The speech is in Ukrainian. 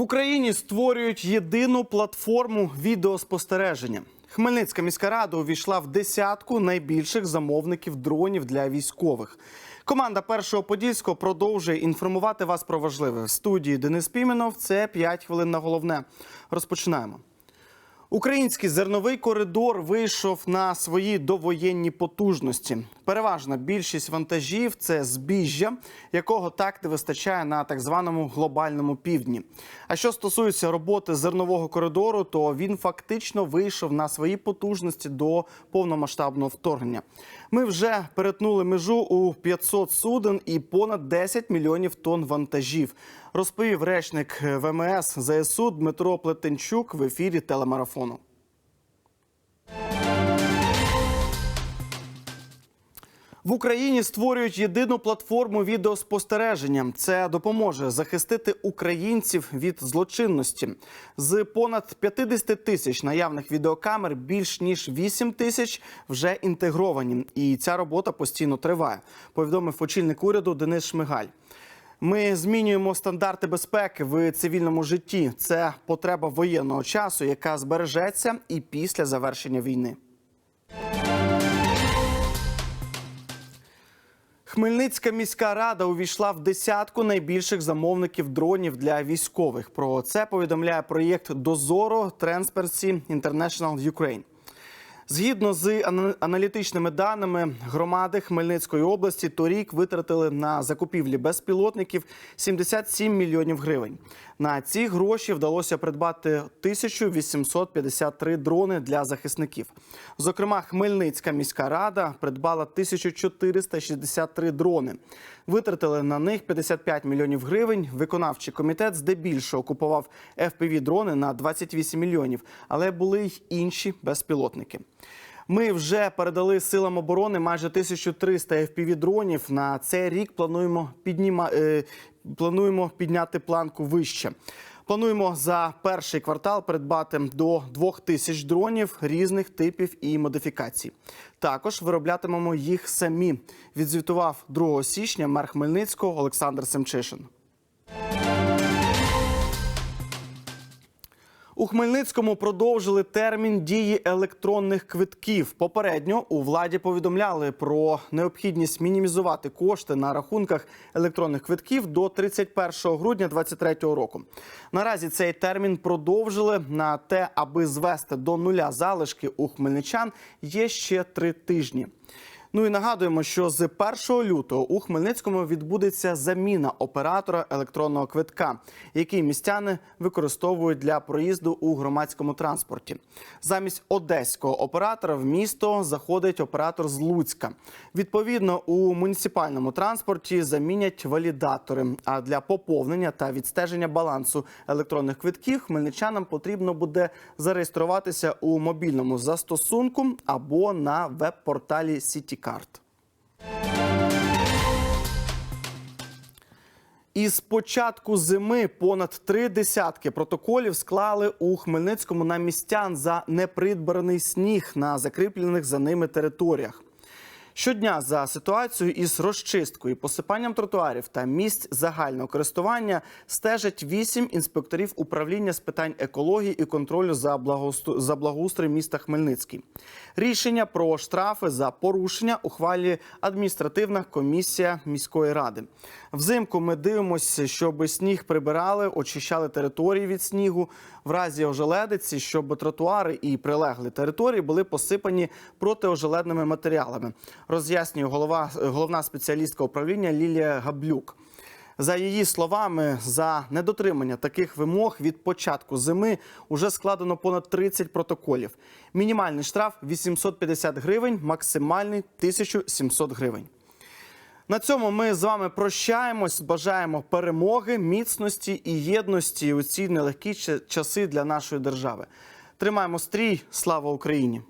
Україні створюють єдину платформу відеоспостереження. Хмельницька міська рада увійшла в десятку найбільших замовників дронів для військових. Команда першого подільського продовжує інформувати вас про важливе. В студії Денис Піменов. Це 5 хвилин на головне. Розпочинаємо. Український зерновий коридор вийшов на свої довоєнні потужності. Переважна більшість вантажів це збіжжя, якого так не вистачає на так званому глобальному півдні. А що стосується роботи зернового коридору, то він фактично вийшов на свої потужності до повномасштабного вторгнення. Ми вже перетнули межу у 500 суден і понад 10 мільйонів тонн вантажів. Розповів речник ВМС ЗСУ Дмитро Плетенчук в ефірі телемарафону. В Україні створюють єдину платформу відеоспостереження. Це допоможе захистити українців від злочинності. З понад 50 тисяч наявних відеокамер більш ніж 8 тисяч вже інтегровані. І ця робота постійно триває. Повідомив очільник уряду Денис Шмигаль. Ми змінюємо стандарти безпеки в цивільному житті. Це потреба воєнного часу, яка збережеться і після завершення війни. Хмельницька міська рада увійшла в десятку найбільших замовників дронів для військових. Про це повідомляє проєкт Дозоро Transparency International Ukraine. Згідно з аналітичними даними громади Хмельницької області, торік витратили на закупівлі безпілотників 77 мільйонів гривень. На ці гроші вдалося придбати 1853 дрони для захисників. Зокрема, Хмельницька міська рада придбала 1463 дрони. Витратили на них 55 мільйонів гривень. Виконавчий комітет здебільшого купував fpv дрони на 28 мільйонів, але були й інші безпілотники. Ми вже передали силам оборони майже 1300 fpv дронів. На цей рік плануємо підніма... е, плануємо підняти планку вище. Плануємо за перший квартал придбати до 2000 дронів різних типів і модифікацій. Також вироблятимемо їх самі. Відзвітував 2 січня мер Хмельницького Олександр Семчишин. У Хмельницькому продовжили термін дії електронних квитків. Попередньо у владі повідомляли про необхідність мінімізувати кошти на рахунках електронних квитків до 31 грудня 2023 року. Наразі цей термін продовжили на те, аби звести до нуля залишки у хмельничан. Є ще три тижні. Ну і нагадуємо, що з 1 лютого у Хмельницькому відбудеться заміна оператора електронного квитка, який містяни використовують для проїзду у громадському транспорті. Замість одеського оператора в місто заходить оператор з Луцька. Відповідно, у муніципальному транспорті замінять валідатори. А для поповнення та відстеження балансу електронних квитків хмельничанам потрібно буде зареєструватися у мобільному застосунку або на веб-порталі CityCard. Із початку зими понад три десятки протоколів склали у Хмельницькому на містян за непридбаний сніг на закріплених за ними територіях. Щодня за ситуацією із розчисткою, посипанням тротуарів та місць загального користування стежать вісім інспекторів управління з питань екології і контролю за за благоустрій міста Хмельницький. Рішення про штрафи за порушення ухвалює адміністративна комісія міської ради. Взимку ми дивимося, щоб сніг прибирали, очищали території від снігу. В разі ожеледиці, щоб тротуари і прилеглі території були посипані протиожеледними матеріалами. Роз'яснює голова головна спеціалістка управління Лілія Габлюк. За її словами, за недотримання таких вимог від початку зими вже складено понад 30 протоколів. Мінімальний штраф 850 гривень, максимальний 1700 гривень. На цьому ми з вами прощаємось. Бажаємо перемоги, міцності і єдності у ці нелегкі часи для нашої держави. Тримаємо стрій. Слава Україні!